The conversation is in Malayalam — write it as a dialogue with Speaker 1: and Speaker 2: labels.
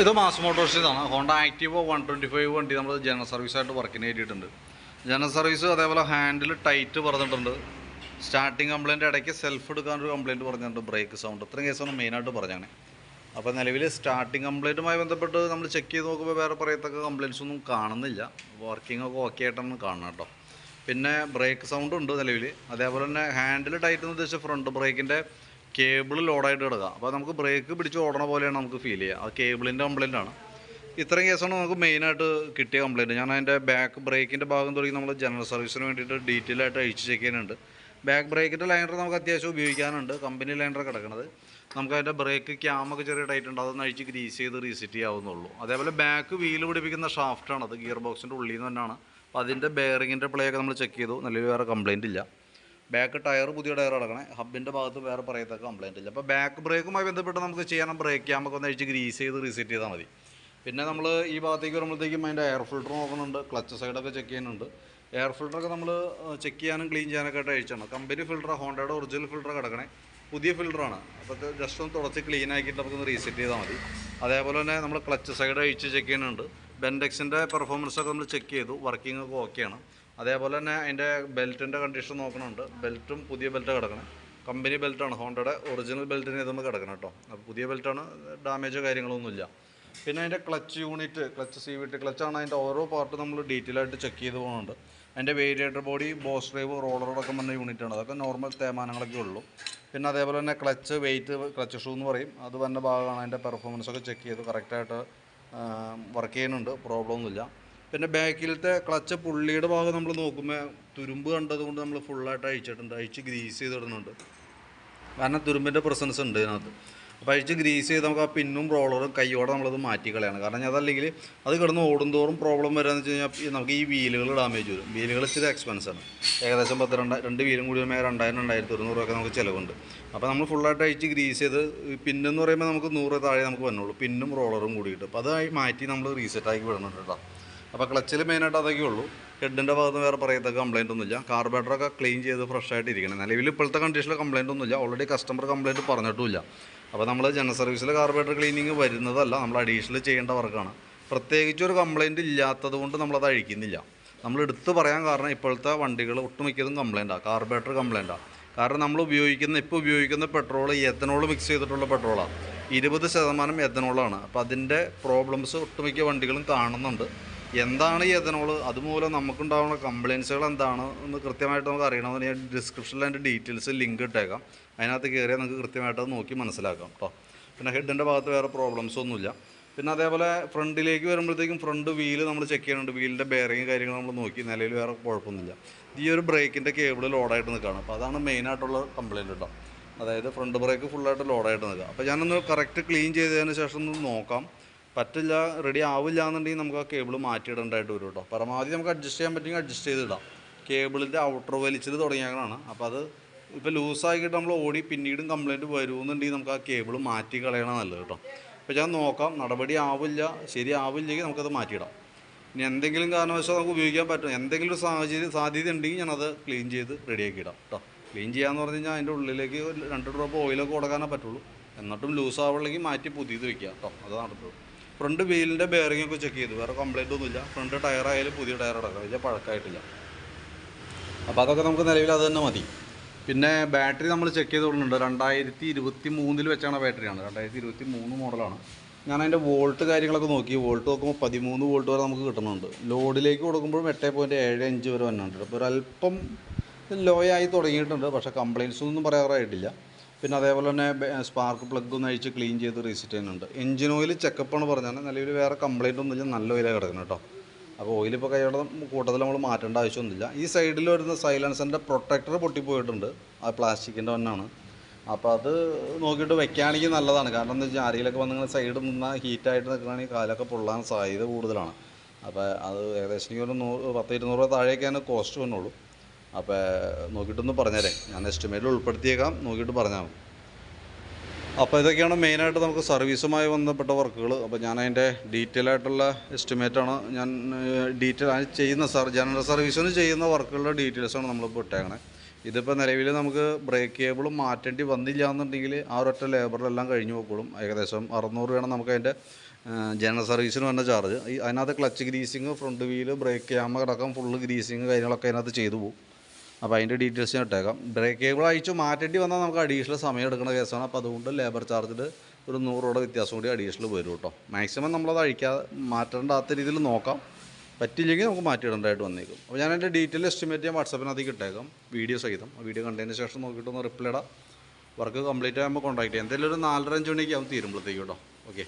Speaker 1: ഇത് mass മോട്ടോഴ്സിന്നാണ് Honda Activa one twenty five വണ്ടി നമ്മൾ ജനറൽ സർവീസായിട്ട് വർക്കിന് കയറ്റിയിട്ടുണ്ട്. ജനറൽ സർവീസ് അതേപോലെ ഹാൻഡിൽ ടൈറ്റ് പറഞ്ഞിട്ടുണ്ട്. സ്റ്റാർട്ടിങ് കംപ്ലയിന്റ് ഇടയ്ക്ക് സെൽഫ് എടുക്കാനൊരു കംപ്ലയിന്റ് പറഞ്ഞിട്ടുണ്ട്. ബ്രേക്ക് സൗണ്ട് ഇത്രയും കേസാണ് മെയിനായിട്ട് പറഞ്ഞാണ്. അപ്പോൾ നിലവിൽ സ്റ്റാർട്ടിങ് കംപ്ലയിന്റുമായി ബന്ധപ്പെട്ട് നമ്മൾ ചെക്ക് ചെയ്ത് നോക്കുമ്പോൾ വേറെ പറയത്തക്ക കംപ്ലയിൻസ് ഒന്നും കാണുന്നില്ല. വർക്കിംഗ് ഒക്കെ ഓക്കെ ആയിട്ടാണ് കാണുന്നത് കേട്ടോ. പിന്നെ ബ്രേക്ക് സൗണ്ട് ഉണ്ട് നിലവിൽ അതേപോലെ തന്നെ ഹാൻഡിൽ ടൈറ്റ് എന്ന് ഉദ്ദേശിച്ച ഫ്രണ്ട് ബ്രേക്കിന്റെ കേബിൾ ലോഡായിട്ട് കിടക്കുക. അപ്പോൾ നമുക്ക് ബ്രേക്ക് പിടിച്ച് ഓടണ പോലെയാണ് നമുക്ക് ഫീൽ ചെയ്യുക. ആ കേബിളിന്റെ കംപ്ലയിന്റ് ആണ്. ഇത്രയും കേസാണ് നമുക്ക് മെയിനായിട്ട് കിട്ടിയ കംപ്ലയിന്റ് ഞാൻ അതിന്റെ ബാക്ക് ബ്രേക്കിന്റെ ഭാഗം തുടങ്ങി നമ്മൾ ജനറൽ സർവീസിന് വേണ്ടിയിട്ട് ഡീറ്റെയിൽ ആയിട്ട് അഴിച്ച് ചെക്ക് ചെയ്യുന്നുണ്ട്. ബാക്ക് ബ്രേക്കിന്റെ ലൈനർ നമുക്ക് അത്യാവശ്യം ഉപയോഗിക്കാനുണ്ട്. കമ്പനി ലൈനർ കിടക്കുന്നത് നമുക്ക് അതിന്റെ ബ്രേക്ക് ക്യാമൊക്കെ ചെറിയ ടൈറ്റ് ഉണ്ട്. അതൊന്ന് അഴിച്ച് ഗ്രീസ് ചെയ്ത് റീസെറ്റ് ചെയ്യാവുന്നുള്ളൂ അതേപോലെ ബാക്ക് വീൽ പിടിപ്പിക്കുന്ന ഷാഫ്റ്റാണ് അത് ഗിയർ ബോക്സിന്റെ ഉള്ളിൽ നിന്ന് തന്നെയാണ്. അപ്പോൾ അതിന്റെ ബെയറിങ്ങിന്റെ പ്ലേ ഒക്കെ നമ്മൾ ചെക്ക് ചെയ്തു. നല്ലൊരു വേറെ കംപ്ലയിന്റ് ഇല്ല. ബാക്ക് ടയർ പുതിയ ടയർ അടക്കണേ. ഹബിന്റെ ഭാഗത്ത് വേറെ പറയത്തക്ക കംപ്ലയിന്റ് ഇല്ല. അപ്പോൾ ബാക്ക് ബ്രേക്കുമായി ബന്ധപ്പെട്ട് നമുക്ക് ചെയ്യണം ബ്രേക്ക് ക്യാമൊക്കെ ഒന്ന് അഴിച്ച് ഗ്രീസ് ചെയ്ത് റീസെറ്റ് ചെയ്താൽ മതി. പിന്നെ നമ്മൾ ഈ ഭാഗത്തേക്ക് വരുമ്പോഴത്തേക്കും അതിന്റെ എയർ ഫിൽറ്റർ നോക്കുന്നുണ്ട്. ക്ലച്ച് സൈഡൊക്കെ ചെക്ക് ചെയ്യുന്നുണ്ട്. എയർ ഫിൽറ്ററൊക്കെ നമ്മൾ ചെക്ക് ചെയ്യാനും ക്ലീൻ ചെയ്യാനൊക്കെ ആയിട്ട് അഴിച്ചാണ്. കമ്പനി ഫിൽറ്റർ ഹോണ്ടയുടെ ഒറിജിനൽ ഫിൽറ്റർ കിടക്കണേ പുതിയ ഫിൽറ്ററാണ് അപ്പോൾ ജസ്റ്റ് ഒന്ന് തുടച്ച് ക്ലീൻ ആക്കിയിട്ട് നമുക്കൊന്ന് റീസെറ്റ് ചെയ്താൽ മതി. അതേപോലെ തന്നെ നമ്മൾ ക്ലച്ച് സൈഡ് അഴിച്ച് ചെക്ക് ചെയ്യുന്നുണ്ട്. ബെൻഡെക്സിന്റെ പെർഫോമൻസ് ഒക്കെ നമ്മൾ ചെക്ക് ചെയ്തു. വർക്കിംഗ് ഒക്കെ ഓക്കെയാണ് അതേപോലെ തന്നെ അതിന്റെ ബെൽറ്റിന്റെ കണ്ടീഷൻ നോക്കണുണ്ട് ബെൽറ്റും പുതിയ ബെൽറ്റ് കിടക്കണം. കമ്പനി ബെൽറ്റാണ് ഹോണ്ടയുടെ ഒറിജിനൽ ബെൽറ്റിന് ഇതൊന്ന് കിടക്കണം കേട്ടോ. അപ്പോൾ പുതിയ ബെൽറ്റാണ് ഡാമേജോ കാര്യങ്ങളൊന്നുമില്ല. പിന്നെ അതിന്റെ clutch unit clutch C V T ക്ലച്ചാണ് അതിന്റെ ഓരോ പാർട്ട് നമ്മൾ ഡീറ്റെയിൽ ആയിട്ട് ചെക്ക് ചെയ്ത് പോകുന്നുണ്ട് അതിന്റെ വേരിയേറ്റർ ബോഡി ബോസ് ഡ്രൈവ് റോളറടക്കം വന്ന യൂണിറ്റാണ് അതൊക്കെ നോർമൽ തേമാനങ്ങളൊക്കെ ഉള്ളൂ. പിന്നെ അതേപോലെ തന്നെ ക്ലച്ച് വെയിറ്റ് ക്ലച്ച് ഷൂ എന്ന് പറയും. അത് വന്ന ഭാഗമാണ് അതിന്റെ പെർഫോമൻസ് ഒക്കെ ചെക്ക് ചെയ്ത് കറക്റ്റായിട്ട് വർക്ക് ചെയ്യുന്നുണ്ട്. പ്രോബ്ലം ഒന്നുമില്ല. പിന്നെ ബാക്കിലത്തെ ക്ലച്ച് പുള്ളിയുടെ ഭാഗം നമ്മൾ നോക്കുമ്പോൾ തുരുമ്പ് കണ്ടതുകൊണ്ട് നമ്മൾ ഫുള്ളായിട്ട് അഴിച്ചിട്ടുണ്ട്. അഴിച്ച് ഗ്രീസ് ചെയ്തിടുന്നുണ്ട് കാരണം തുരുമ്പിന്റെ പ്രസൻസ് ഉണ്ട് ഇതിനകത്ത്. അപ്പോൾ അഴിച്ച് ഗ്രീസ് ചെയ്ത് നമുക്ക് ആ പിന്നും റോളറും കൈയോടെ നമ്മളത് മാറ്റി കളയാണ്. കാരണം അതല്ലെങ്കിൽ അത് കിടന്ന് ഓടുന്തോറും പ്രോബ്ലം വരാന്ന് വെച്ച് കഴിഞ്ഞാൽ നമുക്ക് ഈ വീലുകൾ ഡാമേജ് വരും. വീലുകൾ ഇച്ചിരി ആണ്. ഏകദേശം പത്ത് രണ്ട് രണ്ട് വീലും കൂടി വരുമ്പോൾ രണ്ടായിരം രണ്ടായിരത്തി ഒരുന്നൂറ് നമുക്ക് ചിലവുണ്ട്. അപ്പോൾ നമ്മൾ ഫുള്ളായിട്ട് അഴിച്ച് ഗ്രീസ് ചെയ്ത് പിന്നെന്ന് പറയുമ്പോൾ നമുക്ക് നൂറ് താഴെ നമുക്ക് വന്നുള്ളൂ പിന്നും റോളറും കൂടിയിട്ട്. അപ്പോൾ അത് മാറ്റി നമ്മൾ റീസെറ്റ് ആക്കി വിടുന്നുണ്ട് കേട്ടോ. അപ്പോൾ ക്ലച്ചിൽ മെയിനായിട്ട് അതൊക്കെ ഉള്ളൂ. ഹെഡിന്റെ ഭാഗത്ത് വേറെ പറയത്തക്ക കംപ്ലയിന്റ് ഒന്നുമില്ല. കാർബേറ്ററൊക്കെ ക്ലീൻ ചെയ്ത് ഫ്രഷ് ആയിട്ട് ഇരിക്കണം. നിലവിൽ ഇപ്പോഴത്തെ കണ്ടീഷനിൽ കംപ്ലയിന്റ് ഒന്നുമില്ല. ഓൾറെഡി കസ്റ്റമർ കംപ്ലയിന്റ് പറഞ്ഞിട്ടുമില്ല. അപ്പോൾ നമ്മൾ ജനറൽ സർവീസിൽ കാർബേറ്റർ ക്ലീനിങ് വരുന്നതല്ല. നമ്മൾ അഡീഷണൽ ചെയ്യേണ്ട വർക്കാണ്. പ്രത്യേകിച്ച് ഒരു കംപ്ലൈന്റ് ഇല്ലാത്തത് കൊണ്ട് നമ്മളത് അഴിക്കുന്നില്ല. നമ്മൾ എടുത്ത് പറയാൻ കാരണം ഇപ്പോഴത്തെ വണ്ടികൾ ഒട്ടുമിക്കതും കംപ്ലയിന്റാണ് കാർബേറ്റർ കംപ്ലയിന്റാണ് കാരണം നമ്മൾ ഉപയോഗിക്കുന്ന ഇപ്പോൾ ഉപയോഗിക്കുന്ന പെട്രോൾ എത്തനോൾ മിക്സ് ചെയ്തിട്ടുള്ള പെട്രോളാണ് ഇരുപത് ശതമാനം എത്തനോളാണ് അപ്പോൾ അതിന്റെ പ്രോബ്ലംസ് ഒട്ടുമിക്ക വണ്ടികളും കാണുന്നുണ്ട്. എന്താണ് ഈ എഥനോൾ അതുമൂലം നമുക്കുണ്ടാവുന്ന കംപ്ലയിൻസുകൾ എന്താണ്? എന്ന് കൃത്യമായിട്ട് നമുക്ക് അറിയണമെന്ന് ഞാൻ ഡിസ്ക്രിപ്ഷനിൽ അതിന്റെ ഡീറ്റെയിൽസ് ലിങ്ക് ഇട്ടേക്കാം. അതിനകത്ത് കയറിയാൽ നമുക്ക് കൃത്യമായിട്ട് അത് നോക്കി മനസ്സിലാക്കാം കേട്ടോ പിന്നെ ഹെഡിന്റെ ഭാഗത്ത് വേറെ പ്രോബ്ലംസ് ഒന്നുമില്ല. പിന്നെ അതേപോലെ ഫ്രണ്ടിലേക്ക് വരുമ്പോഴത്തേക്കും ഫ്രണ്ട് വീൽ നമ്മൾ ചെക്ക് ചെയ്യുന്നുണ്ട്. വീലിന്റെ ബെയറിങ് കാര്യങ്ങൾ നമ്മൾ നോക്കി. നിലയിൽ വേറെ കുഴപ്പമൊന്നുമില്ല. ഈ ഒരു ബ്രേക്കിന്റെ കേബിൾ ലോഡായിട്ട് നിൽക്കുകയാണ്. അപ്പോൾ അതാണ് മെയിനായിട്ടുള്ള കംപ്ലയിന്റ് കേട്ടോ അതായത് ഫ്രണ്ട് ബ്രേക്ക് ഫുള്ളായിട്ട് ലോഡായിട്ട് നിൽക്കുക. അപ്പോൾ ഞാനൊന്ന് കറക്റ്റ് ക്ലീൻ ചെയ്തതിന് ശേഷം ഒന്ന് നോക്കാം. പറ്റില്ല റെഡി ആവില്ല എന്നുണ്ടെങ്കിൽ നമുക്ക് ആ കേബിൾ മാറ്റിയിടേണ്ടതായിട്ട് വരും കേട്ടോ പരമാവധി നമുക്ക് അഡ്ജസ്റ്റ് ചെയ്യാൻ പറ്റുമെങ്കിൽ അഡ്ജസ്റ്റ് ചെയ്തിടാം കേബിളിന്റെ ഔട്ടർ വലിച്ചത് തുടങ്ങിയാണ് അപ്പോൾ അത് ഇപ്പോൾ ലൂസാക്കിയിട്ട് നമ്മൾ ഓടി പിന്നീടും കംപ്ലയിന്റ് വരുമെന്നുണ്ടെങ്കിൽ നമുക്ക് ആ കേബിൾ മാറ്റി കളയണം നല്ലത് കേട്ടോ അപ്പോൾ ഞാൻ നോക്കാം നടപടി ആവില്ല ശരിയാവില്ലെങ്കിൽ നമുക്കത് മാറ്റിയിടാം. ഇനി എന്തെങ്കിലും കാരണവശാൽ നമുക്ക് ഉപയോഗിക്കാൻ പറ്റും എന്തെങ്കിലും ഒരു സാഹചര്യം സാധ്യത ഉണ്ടെങ്കിൽ ഞാനത് ക്ലീൻ ചെയ്ത് റെഡിയാക്കി ഇടാം കേട്ടോ ക്ലീൻ ചെയ്യാന്ന് പറഞ്ഞു കഴിഞ്ഞാൽ അതിന്റെ ഉള്ളിലേക്ക് രണ്ട് ഡ്രോപ്പ് ഓയിലൊക്കെ കൊടുക്കാനേ പറ്റുള്ളൂ. എന്നിട്ടും ലൂസ് ആവുള്ളെങ്കിൽ മാറ്റി പുതിയത് വെക്കുക കേട്ടോ അത് നടത്തുള്ളൂ ഫ്രണ്ട് വീലിന്റെ ബെയറിംഗ് ഒക്കെ ചെക്ക് ചെയ്തു. വേറെ കംപ്ലൈന്റ് ഒന്നുമില്ല. ഫ്രണ്ട് ടയർ ആയാലും പുതിയ ടയർ അടക്കം. വലിയ പഴക്കമായിട്ടില്ല. അപ്പോൾ അതൊക്കെ നമുക്ക് നിലവിൽ അത് തന്നെ മതി. പിന്നെ ബാറ്ററി നമ്മൾ ചെക്ക് ചെയ്തുകൊണ്ടുണ്ട് രണ്ടായിരത്തി ഇരുപത്തി മൂന്നിൽ വെച്ചാണ് ബാറ്ററിയാണ് രണ്ടായിരത്തി ഇരുപത്തി മൂന്ന് മോഡലാണ് ഞാൻ അതിന്റെ വോൾട്ട് കാര്യങ്ങളൊക്കെ നോക്കി. വോൾട്ട് നോക്കുമ്പോൾ പതിമൂന്ന് വോൾട്ട് വരെ നമുക്ക് കിട്ടുന്നുണ്ട്. ലോഡിലേക്ക് കൊടുക്കുമ്പോഴും എട്ട് പോയിന്റ് ഏഴ് അഞ്ച് വരെ വന്നിട്ടുണ്ട്. അപ്പോൾ ഒരല്പം ലോ ആയി തുടങ്ങിയിട്ടുണ്ട്. പക്ഷേ കംപ്ലയിൻസ് ഒന്നും പറയാറായിട്ടില്ല. പിന്നെ അതേപോലെ തന്നെ സ്പാർക്ക് പ്ലഗ് ഒന്ന് അഴിച്ച് ക്ലീൻ ചെയ്ത് റീസെറ്റ് ചെയ്യുന്നുണ്ട്. എഞ്ചിൻ ഓയിൽ ചെക്കപ്പ് ചെക്കപ്പാണ് പറഞ്ഞാൽ നിലവിൽ വേറെ കംപ്ലയിന്റ് ഒന്നുമില്ല നല്ല ഓയിലാണ് കിടക്കുന്നത് കേട്ടോ അപ്പോൾ ഓയിൽ ഇപ്പോൾ കൈയുടെ കൂട്ടത്തിൽ നമ്മൾ മാറ്റേണ്ട ആവശ്യമൊന്നുമില്ല. ഈ സൈഡിൽ വരുന്ന സൈലൻസറിന്റെ പ്രൊട്ടക്ടർ പൊട്ടിപ്പോയിട്ടുണ്ട്. ആ പ്ലാസ്റ്റിക്കിന്റെ ഒന്നാണ്. അപ്പോൾ അത് നോക്കിയിട്ട് വെക്കുകയാണെങ്കിൽ നല്ലതാണ്. കാരണം എന്താ വെച്ചാൽ ആരെങ്കിലൊക്കെ വന്ന് നിങ്ങൾ സൈഡ് നിന്നാൽ ഹീറ്റായിട്ട് നിൽക്കുകയാണെങ്കിൽ കാലൊക്കെ പൊള്ളാൻ സാധ്യത കൂടുതലാണ്. അപ്പോൾ അത് ഏകദേശം ഒരു നൂറ് പത്ത് ഇരുന്നൂറ് രൂപ താഴേക്കാണ് കോസ്റ്റ് വന്നുള്ളൂ അപ്പോൾ നോക്കിയിട്ടൊന്ന് പറഞ്ഞേരേ. ഞാൻ എസ്റ്റിമേറ്റിൽ ഉൾപ്പെടുത്തിയേക്കാം. നോക്കിയിട്ട് പറഞ്ഞാൽ മതി. അപ്പോൾ ഇതൊക്കെയാണ് മെയിനായിട്ട് നമുക്ക് സർവീസുമായി ബന്ധപ്പെട്ട വർക്കുകൾ അപ്പോൾ ഞാൻ അതിന്റെ ഡീറ്റെയിൽ ആയിട്ടുള്ള എസ്റ്റിമേറ്റാണ് ഞാൻ ഡീറ്റെയിൽ ആണ് ചെയ്യുന്ന സർ ജനറൽ സർവീസിന് ചെയ്യുന്ന വർക്കുകളുടെ ഡീറ്റെയിൽസാണ് നമ്മളിപ്പോൾ ഇട്ടേക്കണേ. ഇതിപ്പോൾ നിലവിൽ നമുക്ക് ബ്രേക്ക് കേബിൾ മാറ്റേണ്ടി വന്നില്ല എന്നുണ്ടെങ്കിൽ ആ ഒരൊറ്റ ലേബറിലെല്ലാം കഴിഞ്ഞു പോക്കോളും ഏകദേശം അറുന്നൂറ് രൂപയാണ് നമുക്ക് അതിന്റെ ജനറൽ സർവീസിന് വന്ന ചാർജ് അതിനകത്ത് clutch greasing front wheel brake cam അടക്കം ഫുള്ള് ഗ്രീസിങ് കാര്യങ്ങളൊക്കെ അതിനകത്ത് ചെയ്തു പോകും. അപ്പോൾ അതിന്റെ ഡീറ്റെയിൽസ് ഞാൻ ഇട്ടേക്കാം. ബ്രേക്ക് കേബിൾ അയച്ചു മാറ്റേണ്ടി വന്നാൽ നമുക്ക് അഡീഷണൽ സമയം എടുക്കുന്ന കേസാണ് അപ്പോൾ അതുകൊണ്ട് ലേബർ ചാർജിൽ ഒരു നൂറ് രൂപയുടെ വ്യത്യാസം കൂടി അഡീഷണൽ വരും കേട്ടോ. മാക്സിമം നമ്മളത് അഴിക്കാതെ മാറ്റേണ്ടാത്ത രീതിയിൽ നോക്കാം. പറ്റില്ലെങ്കിൽ നമുക്ക് മാറ്റിയിടേണ്ടതായിട്ട് വന്നേക്കും. അപ്പോൾ ഞാൻ എന്റെ ഡീറ്റെയിൽ എസ്റ്റിമേറ്റ് ഞാൻ വാട്സപ്പിനകത്തേക്ക് ഇട്ടേക്കാം. വീഡിയോ സഹിതം. വീഡിയോ കണ്ടതിന് ശേഷം നോക്കിയിട്ട് ഒന്ന് റിപ്ലൈ ഇടാം. വർക്ക് കംപ്ലീറ്റ് ആകുമ്പോൾ കോൺടാക്ട് ചെയ്യാം. എന്തെങ്കിലും ഒരു നാലര അഞ്ച് മണിക്ക് ആവും തീരുമ്പോഴത്തേക്കും കേട്ടോ. ഓക്കെ